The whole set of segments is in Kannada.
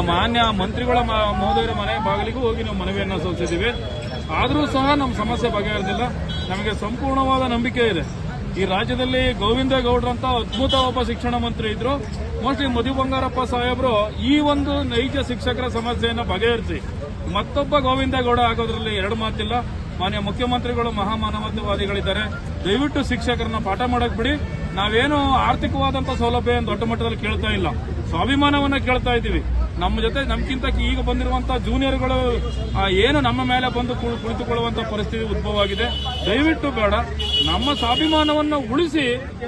ಮಾನ್ಯ ಮಂತ್ರಿಗಳ ಮಹೋದಯರ ಮನೆ ಬಾಗಿಲಿಗೂ ಹೋಗಿ ನಾವು ಮನವಿಯನ್ನು ಸಲ್ಲಿಸಿದ್ದೀವಿ. ಆದರೂ ಸಹ ನಮ್ಮ ಸಮಸ್ಯೆ ಬಗೆಹರಿದಿಲ್ಲ. ನಮಗೆ ಸಂಪೂರ್ಣವಾದ ನಂಬಿಕೆ ಇದೆ. ಈ ರಾಜ್ಯದಲ್ಲಿ ಗೋವಿಂದ ಗೌಡ್ರಂತ ಅದ್ಭುತ ಒಬ್ಬ ಶಿಕ್ಷಣ ಮಂತ್ರಿ ಇದ್ರು. ಮೋಸ್ಟ್ಲಿ ಮಧು ಬಂಗಾರಪ್ಪ ಸಾಹೇಬರು ಈ ಒಂದು ನೈಜ ಶಿಕ್ಷಕರ ಸಮಸ್ಯೆಯನ್ನು ಬಗೆಹರಿಸಿ. ಮತ್ತೊಬ್ಬ ಗೋವಿಂದ ಗೌಡ ಆಗೋದ್ರಲ್ಲಿ ಎರಡು ಮಾತಿಲ್ಲ. ಮಾನ್ಯ ಮುಖ್ಯಮಂತ್ರಿಗಳು ಮಹಾಮಾನವತ್ವವಾದಿಗಳಿದ್ದಾರೆ ದಯವಿಟ್ಟು ಶಿಕ್ಷಕರನ್ನ ಪಾಠ ಮಾಡಕ್ ಬಿಡಿ. ನಾವೇನು ಆರ್ಥಿಕವಾದಂತ ಸೌಲಭ್ಯ ದೊಡ್ಡ ಮಟ್ಟದಲ್ಲಿ ಕೇಳ್ತಾ ಇಲ್ಲ. ಸ್ವಾಭಿಮಾನವನ್ನ ಕೇಳ್ತಾ ಇದ್ದೀವಿ. ನಮ್ಮ ಜೊತೆ ನಮ್ಗಿಂತ ಈಗ ಬಂದಿರುವಂತಹ ಜೂನಿಯರ್ಗಳು ಏನು ನಮ್ಮ ಮೇಲೆ ಬಂದು ಕುಳಿತುಕೊಳ್ಳುವಂತಹ ಕುಳಿತುಕೊಳ್ಳುವಂತ ಪರಿಸ್ಥಿತಿ ಉದ್ಭವ ಆಗಿದೆ ದಯವಿಟ್ಟು ಬೇಡ, ನಮ್ಮ ಸ್ವಾಭಿಮಾನವನ್ನ ಉಳಿಸಿ,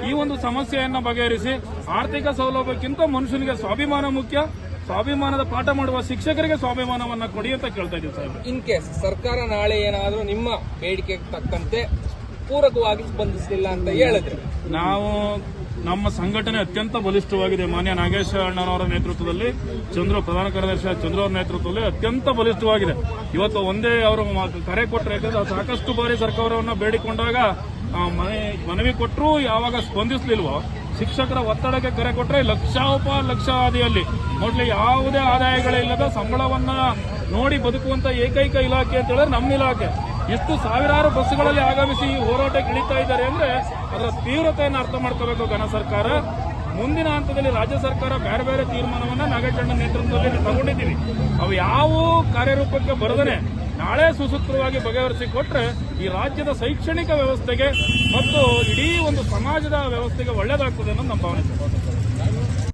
ಈ ಒಂದು ಸಮಸ್ಯೆಯನ್ನು ಬಗೆಹರಿಸಿ. ಆರ್ಥಿಕ ಸೌಲಭ್ಯಕ್ಕಿಂತ ಮನುಷ್ಯನಿಗೆ ಸ್ವಾಭಿಮಾನ ಮುಖ್ಯ. ಸ್ವಾಭಿಮಾನದ ಪಾಠ ಮಾಡುವ ಶಿಕ್ಷಕರಿಗೆ ಸ್ವಾಭಿಮಾನವನ್ನ ಕೊಡಿ ಅಂತ ಕೇಳ್ತಾ ಇದ್ದೀವಿ ಸರ್ ಇನ್ ಕೇಸ್ ಸರ್ಕಾರ ನಾಳೆ ಏನಾದರೂ ನಿಮ್ಮ ಬೇಡಿಕೆಗೆ ತಕ್ಕಂತೆ ಪೂರಕವಾಗಿ ಸ್ಪಂದಿಸಲಿಲ್ಲ ಅಂತ ಹೇಳಿದ್ರೆ. ನಾವು ನಮ್ಮ ಸಂಘಟನೆ ಅತ್ಯಂತ ಬಲಿಷ್ಠವಾಗಿದೆ. ಮಾನ್ಯ ನಾಗೇಶ್ ಅಣ್ಣನವರ ನೇತೃತ್ವದಲ್ಲಿ, ಚಂದ್ರ ಪ್ರಧಾನ ಕಾರ್ಯದರ್ಶಿ ಚಂದ್ರ ಅವರ ನೇತೃತ್ವದಲ್ಲಿ ಅತ್ಯಂತ ಬಲಿಷ್ಠವಾಗಿದೆ. ಇವತ್ತು ಒಂದೇ ಅವರು ಕರೆ ಕೊಟ್ಟರೆ ಯಾಕಂದ್ರೆ ಸಾಕಷ್ಟು ಬಾರಿ ಸರ್ಕಾರವನ್ನು ಬೇಡಿಕೊಂಡಾಗ ಮನವಿ ಕೊಟ್ಟರು ಯಾವಾಗ ಸ್ಪಂದಿಸಲಿಲ್ವೋ, ಶಿಕ್ಷಕರ ಒತ್ತಡಕ್ಕೆ ಕರೆ ಕೊಟ್ಟರೆ ಲಕ್ಷೋಪ ಲಕ್ಷ ಆದಿಯಲ್ಲಿ ಮೊದಲು ಯಾವುದೇ ಆದಾಯಗಳಿಲ್ಲದ ಸಂಬಳವನ್ನ ನೋಡಿ ಬದುಕುವಂತ ಏಕೈಕ ಇಲಾಖೆ ಅಂತ ಹೇಳಿದ್ರೆ ನಮ್ಮ ಇಲಾಖೆ. ಇಷ್ಟು ಸಾವಿರಾರು ಬಸ್ಸುಗಳಲ್ಲಿ ಆಗಮಿಸಿ ಈ ಹೋರಾಟಕ್ಕೆ ಇಳಿತಾ ಇದ್ದಾರೆ ಅಂದ್ರೆ ಅದರ ತೀವ್ರತೆಯನ್ನು ಅರ್ಥ ಮಾಡ್ಕೋಬೇಕು ಘನ ಸರ್ಕಾರ. ಮುಂದಿನ ಹಂತದಲ್ಲಿ ರಾಜ್ಯ ಸರ್ಕಾರ ಬೇರೆ ಬೇರೆ ತೀರ್ಮಾನವನ್ನು ನಾಗೇಶಣ್ಣ ನೇತೃತ್ವದಲ್ಲಿ ತಗೊಂಡಿದ್ದೀವಿ. ಅವು ಯಾವ ಕಾರ್ಯರೂಪಕ್ಕೆ ಬರದನೆ ನಾಳೆ ಸುಸೂತ್ರವಾಗಿ ಬಗೆಹರಿಸಿ ಕೊಟ್ಟರೆ ಈ ರಾಜ್ಯದ ಶೈಕ್ಷಣಿಕ ವ್ಯವಸ್ಥೆಗೆ ಮತ್ತು ಇಡೀ ಒಂದು ಸಮಾಜದ ವ್ಯವಸ್ಥೆಗೆ ಒಳ್ಳೆಯದಾಗ್ತದೆ ಅನ್ನೋದು ನಮ್ಮ ಭಾವನೆ.